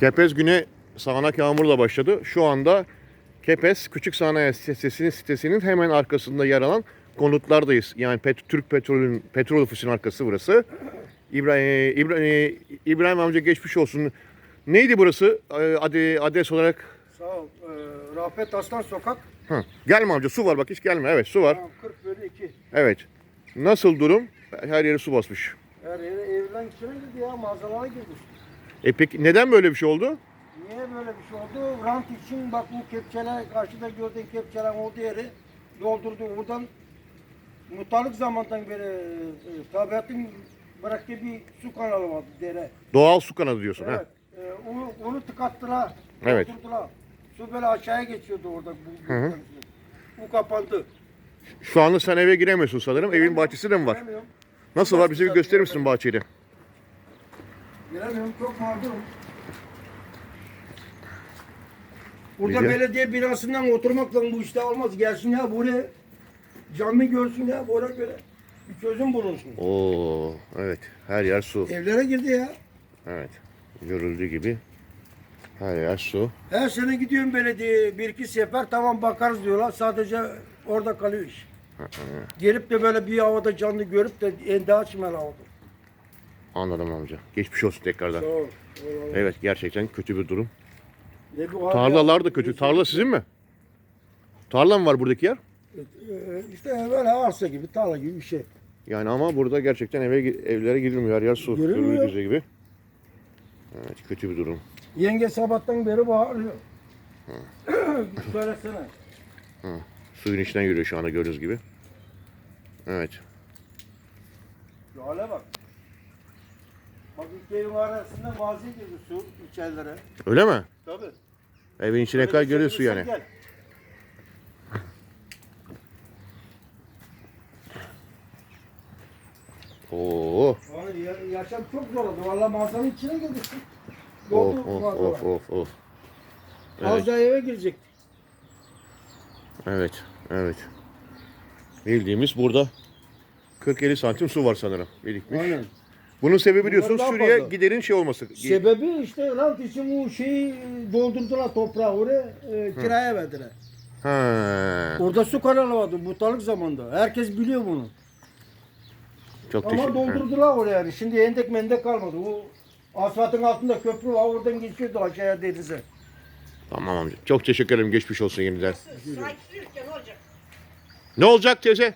Kepez güne sağanak yağmurla başladı. Şu anda Kepez Küçük Sanayi Sitesi'nin sitesinin hemen arkasında yer alan konutlardayız. Yani Pet- Türk Petrol'ün petrol ofisinin arkası burası. İbrahim, İbrahim, İbrahim amca geçmiş olsun. Neydi burası Ee, ade- adres olarak? Sağ ol. Ee, Rafet Aslan Sokak. Hı. Gelme amca su var bak hiç gelme. Evet su var. Tamam, 40 bölü 2. Evet. Nasıl durum? Her yeri su basmış. Her yere içine girdi ya mağazalara girmiş. E peki neden böyle bir şey oldu? Niye böyle bir şey oldu? Rant için bak bu kepçeler, karşıda gördüğün kepçeler olduğu yeri doldurdu. Oradan muhtarlık zamandan beri e, tabiatın bıraktığı bir su kanalı vardı dere. Doğal su kanalı diyorsun Evet. ha? E, onu, onu tıkattılar. Evet. Su böyle aşağıya geçiyordu orada. Bu, Hı hı. bu kapandı. Şu anda sen eve giremiyorsun sanırım. Evin bahçesi de mi var? Giremiyorum. Nasıl var? Bize bir gösterir misin bahçeyi? Giremiyorum. Çok mağdurum. Burada Güzel. belediye binasından oturmakla bu işte olmaz. Gelsin ya buraya cami görsün ya buna göre. Bir çözüm bulunsun. Oo, evet. Her yer su. Evlere girdi ya. Evet. Görüldüğü gibi her yer su. Her sene gidiyorum belediye bir iki sefer tamam bakarız diyorlar. Sadece orada kalıyor iş. Gelip de böyle bir havada canlı görüp de ende açmayan havada. Anladım amca. Geçmiş olsun tekrardan. Sağ ol. Evet gerçekten kötü bir durum. Ne bu Tarlalar da kötü. Tarla sizin mi? Tarla mı var buradaki yer? Ee, İşte böyle arsa gibi, tarla gibi bir şey. Yani ama burada gerçekten eve evlere girilmiyor. Her yer su. Girilmiyor. Görüldüğü gibi. Evet kötü bir durum. Yenge sabahtan beri bağırıyor. Söylesene. Suyun içinden yürüyor şu anda gördüğünüz gibi. Evet. Şu hale bak. Bak iki evin arasında mazi girdi su içerilere. Öyle mi? Tabii. Evin içine kadar görüyor su yani. Gel. Oo. Ya- yaşam çok zor oldu. Valla mağazanın içine girdi su. Of Doldu of mağazalar. of of of. Evet. Az daha eve girecek. Evet, evet. Bildiğimiz burada 40-50 santim su var sanırım birikmiş. Aynen. Bunun sebebi diyorsunuz daha şuraya fazla. giderin şey olması. Sebebi işte rant için bu şeyi doldurdular toprağı oraya e, kiraya verdiler. Ha, Orada su kanalı vardı muhtarlık zamanında. Herkes biliyor bunu. çok Ama teşekkür ederim. doldurdular oraya yani. Şimdi endek mendek kalmadı. O asfaltın altında köprü var oradan geçiyordu aşağıya denize. Tamam amca. Çok teşekkür ederim. Geçmiş olsun yeniden. Sakin ne olacak? Ne olacak teyze?